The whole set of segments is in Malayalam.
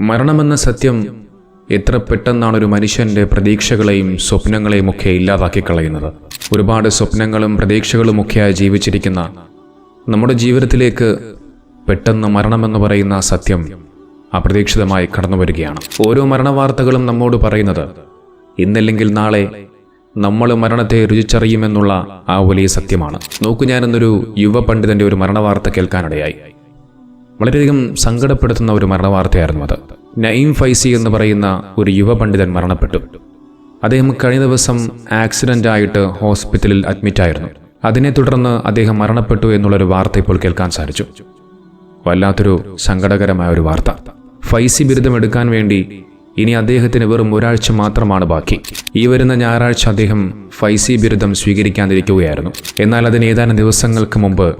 മരണമെന്ന സത്യം എത്ര പെട്ടെന്നാണ് ഒരു മനുഷ്യന്റെ പ്രതീക്ഷകളെയും സ്വപ്നങ്ങളെയും ഒക്കെ ഇല്ലാതാക്കി കളയുന്നത് ഒരുപാട് സ്വപ്നങ്ങളും പ്രതീക്ഷകളും ഒക്കെയായി ജീവിച്ചിരിക്കുന്ന നമ്മുടെ ജീവിതത്തിലേക്ക് പെട്ടെന്ന് മരണമെന്ന് പറയുന്ന സത്യം അപ്രതീക്ഷിതമായി കടന്നു വരികയാണ് ഓരോ മരണവാർത്തകളും നമ്മോട് പറയുന്നത് ഇന്നല്ലെങ്കിൽ നാളെ നമ്മൾ മരണത്തെ രുചിച്ചറിയുമെന്നുള്ള ആ വലിയ സത്യമാണ്. നോക്കൂ ഞാനെന്നൊരു യുവ പണ്ഡിതന്റെ ഒരു മരണവാർത്ത കേൾക്കാനിടയായി. വളരെയധികം സങ്കടപ്പെടുത്തുന്ന ഒരു മരണവാർത്തയായിരുന്നു അത്. നയിം ഫൈസി എന്ന് പറയുന്ന ഒരു യുവ പണ്ഡിതൻ മരണപ്പെട്ടു. അദ്ദേഹം കഴിഞ്ഞ ദിവസം ആക്സിഡന്റ് ആയിട്ട് ഹോസ്പിറ്റലിൽ അഡ്മിറ്റ് ആയിരുന്നു. അതിനെ തുടർന്ന് അദ്ദേഹം മരണപ്പെട്ടു എന്നുള്ളൊരു വാർത്ത ഇപ്പോൾ കേൾക്കാൻ സാധിച്ചു. വല്ലാത്തൊരു സങ്കടകരമായ ഒരു വാർത്ത. ഫൈസി ബിരുദം എടുക്കാൻ വേണ്ടി ഇനി അദ്ദേഹത്തിന് വെറും ഒരാഴ്ച മാത്രമാണ് ബാക്കി. ഈ വരുന്ന ഞായറാഴ്ച അദ്ദേഹം ഫൈസി ബിരുദം സ്വീകരിക്കാതിരിക്കുകയായിരുന്നു. എന്നാൽ അതിന് ഏതാനും ദിവസങ്ങൾക്ക് മുമ്പ്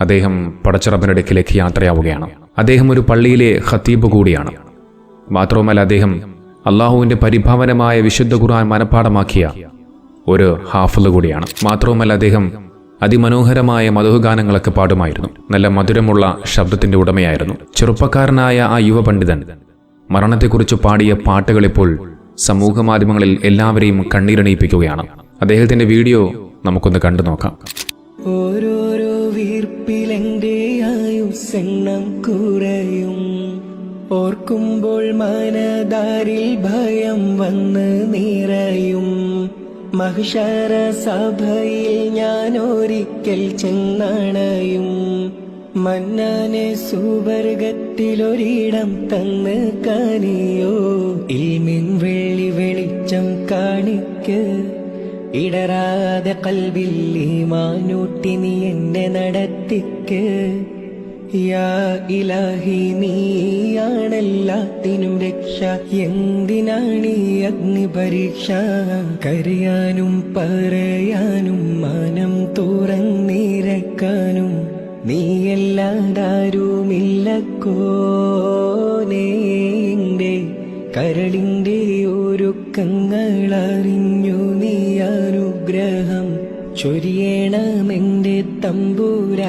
അദ്ദേഹം പടച്ചിറപ്പിന്റെ അടുക്കിലേക്ക് യാത്രയാവുകയാണ്. അദ്ദേഹം ഒരു പള്ളിയിലെ ഖത്തീബ് കൂടിയാണ്. മാത്രവുമല്ല അദ്ദേഹം അള്ളാഹുവിന്റെ പരിഭാവനമായ വിശുദ്ധ ഖുർആൻ മനഃപ്പാടമാക്കിയ ഒരു ഹാഫിൾ കൂടിയാണ്. മാത്രവുമല്ല അദ്ദേഹം അതിമനോഹരമായ മധുഗാനങ്ങളൊക്കെ പാടുമായിരുന്നു. നല്ല മധുരമുള്ള ശബ്ദത്തിന്റെ ഉടമയായിരുന്നു. ചെറുപ്പക്കാരനായ ആ യുവ പണ്ഡിതൻ മരണത്തെക്കുറിച്ച് പാടിയ പാട്ടുകൾ ഇപ്പോൾ സമൂഹ മാധ്യമങ്ങളിൽ എല്ലാവരെയും കണ്ണീരണിയിപ്പിക്കുകയാണ്. അദ്ദേഹത്തിന്റെ വീഡിയോ നമുക്കൊന്ന് കണ്ടു നോക്കാം ഓരോരോ വീർപ്പിലെന്റെ ആയുസെണ്ണം കുറയും. ഓർക്കുമ്പോൾ മനതാരിൽ ഭയം വന്ന് നിറയും. മഹിഷാര സഭയിൽ ഞാൻ ഒരിക്കൽ ചെന്നണയും. മന്നാനെ സുവർഗത്തിലൊരിടം തന്ന് കാനിയോ ഇൽമിൻ വെള്ളി വെളിച്ചം കാണിക്ക്. ഇടരാതെ കൽവിൽ ഈമാനൂട്ടി നീ എന്നെ നടത്തിക്ക്. യാ ഇലാഹി നീയാണെല്ലാത്തിനും രക്ഷ. എന്തിനാണ് ഈ അഗ്നി പരീക്ഷ കരയാനും പറയാനും മാനം തുറന്നിരക്കാനും നീയല്ലാതാരുമില്ലക്കോനേ എന്റെ കരളിന്റെ നീ അനുഗ്രഹം ചൊരിയണമെന്റെ തമ്പുരാനേ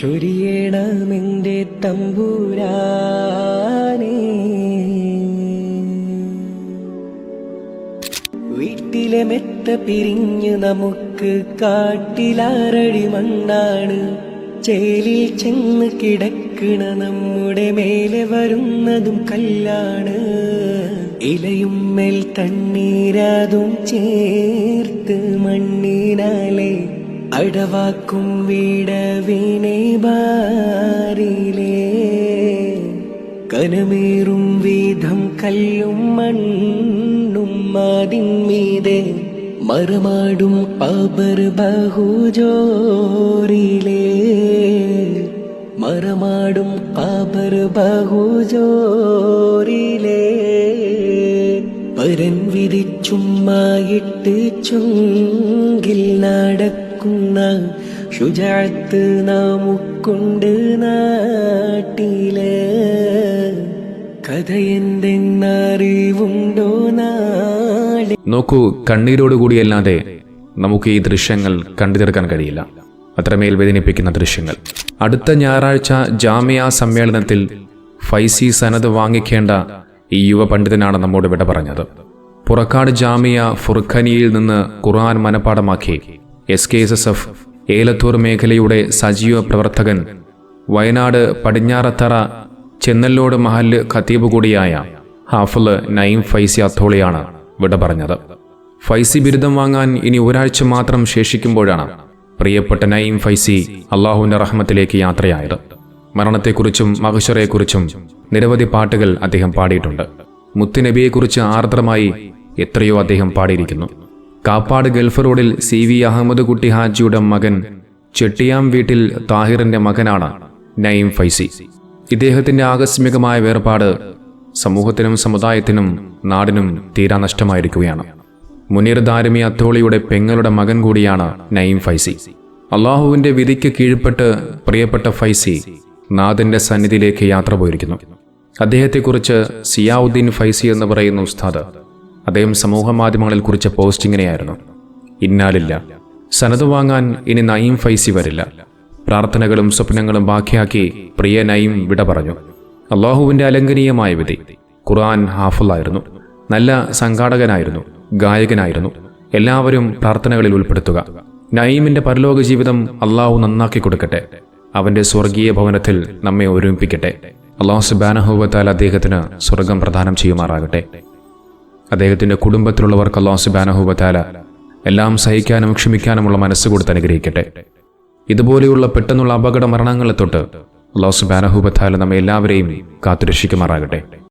ചൊരിയണമെന്റെ തമ്പൂരാനേ. വീട്ടിലെ മെത്ത പിരിഞ്ഞു നമുക്ക് കാട്ടിലാറടി മണ്ണാണ്. ചേലിൽ ചെന്ന് കിടക്കണ നമ്മുടെ മേലെ വരുന്നതും കല്ലാണ്. ഇലയും മേൽ തണ്ണീരാതും ചേർത്ത് മണ്ണിനാലെ അടവാക്കും വീടവിനെ ബാരിലേ കനമേറും വീതം കല്ലും മണ്ണും അതിന്മീതെ മറുമാടും പബർ ബഹുജോറിലേ. മറമാടും പബർ ബഹുജോറിലേ പരൻ വിരിച്ചുമ്മായിട്ട് ചുങ്കിൽ നടക്കുന്ന ശുചാത്ത് നമുക്കുണ്ട് നാട്ടിലെ കഥ എന്തെന്നറിവുണ്ടോ നാട് നോക്കൂ കണ്ണീരോടുകൂടിയല്ലാതെ നമുക്ക് ഈ ദൃശ്യങ്ങൾ കണ്ടു തീർക്കാൻ കഴിയില്ല. അത്രമേൽ വേദനിപ്പിക്കുന്ന ദൃശ്യങ്ങൾ. അടുത്ത ഞായറാഴ്ച ജാമിയ സമ്മേളനത്തിൽ ഫൈസി സനത് വാങ്ങിക്കേണ്ട ഈ യുവ പണ്ഡിതനാണ് നമ്മോട് വിട പറഞ്ഞത്. പുറക്കാട് ജാമിയ ഫുർഖനിയിൽ നിന്ന് ഖുർആൻ മനഃപ്പാടമാക്കി S K S S F Elathur മേഖലയുടെ സജീവ പ്രവർത്തകൻ വയനാട് പടിഞ്ഞാറത്തറ ചെന്നല്ലോട് മഹൽ ഖത്തീബ് കൂടിയായ ഹാഫിൾ നയിം ഫൈസി അത്തോളിയാണ് വിട പറഞ്ഞത്. ഫൈസി ബിരുദം വാങ്ങാൻ ഇനി ഒരാഴ്ച മാത്രം ശേഷിക്കുമ്പോഴാണ് പ്രിയപ്പെട്ട നയിം ഫൈസി അള്ളാഹുവിന്റെ റഹ്മത്തിലേക്ക് യാത്രയായത്. മരണത്തെക്കുറിച്ചും മഹുഷറയെക്കുറിച്ചും നിരവധി പാട്ടുകൾ അദ്ദേഹം പാടിയിട്ടുണ്ട്. മുത്തുനബിയെക്കുറിച്ച് ആർദ്രമായി എത്രയോ അദ്ദേഹം പാടിയിരിക്കുന്നു. കാപ്പാട് ഗൾഫ് റോഡിൽ സി വി അഹമ്മദ് കുട്ടി ഹാജിയുടെ മകൻ ചെട്ടിയാം വീട്ടിൽ താഹിറിന്റെ മകനാണ് നയിം ഫൈസി. ഇദ്ദേഹത്തിന്റെ ആകസ്മികമായ വേർപാട് സമൂഹത്തിനും സമുദായത്തിനും നാടിനും തീരാ നഷ്ടമായിരിക്കുകയാണ്. മുനീർ ദാരമി അത്തോളിയുടെ പെങ്ങളുടെ മകൻ കൂടിയാണ് നയിം ഫൈസി. അള്ളാഹുവിന്റെ വിധിക്ക് കീഴ്പ്പെട്ട് പ്രിയപ്പെട്ട ഫൈസി നാഥന്റെ സന്നിധിയിലേക്ക് യാത്ര പോയിരിക്കുന്നു. അദ്ദേഹത്തെക്കുറിച്ച് സിയാവുദ്ദീൻ ഫൈസി എന്ന് പറയുന്ന ഉസ്താദ് അദ്ദേഹം സമൂഹ മാധ്യമങ്ങളിൽ കുറിച്ച പോസ്റ്റ് ഇങ്ങനെയായിരുന്നു. ഇന്നാലില്ല. സനത് വാങ്ങാൻ ഇനി നയീം ഫൈസി വരില്ല. പ്രാർത്ഥനകളും സ്വപ്നങ്ങളും ബാക്കിയാക്കി പ്രിയ നയിം വിട പറഞ്ഞു. അള്ളാഹുവിന്റെ അലംഘനീയമായ വിധി. ഖുർആൻ ഹാഫുള്ളായിരുന്നു നല്ല സംഘാടകനായിരുന്നു. ഗായകനായിരുന്നു. എല്ലാവരും പ്രാർത്ഥനകളിൽ ഉൾപ്പെടുത്തുക. നയീമിന്റെ പരലോക ജീവിതം അള്ളാഹു നന്നാക്കി കൊടുക്കട്ടെ. അവന്റെ സ്വർഗീയ ഭവനത്തിൽ നമ്മെ ഒരുമിപ്പിക്കട്ടെ. അള്ളാഹു സുബാനഹുബത്താൽ അദ്ദേഹത്തിന് സ്വർഗം പ്രദാനം ചെയ്യുമാറാകട്ടെ. അദ്ദേഹത്തിന്റെ കുടുംബത്തിലുള്ളവർക്ക് അള്ളാഹു സുബാനഹുബത്താല എല്ലാം സഹിക്കാനും ക്ഷമിക്കാനുമുള്ള മനസ്സ് കൊടുത്ത് അനുഗ്രഹിക്കട്ടെ. ഇതുപോലെയുള്ള പെട്ടെന്നുള്ള അപകട മരണങ്ങളെ തൊട്ട് അള്ളാഹു സുബാനഹുബത്താല നമ്മെ എല്ലാവരെയും കാത്തുരക്ഷിക്കുമാറാകട്ടെ.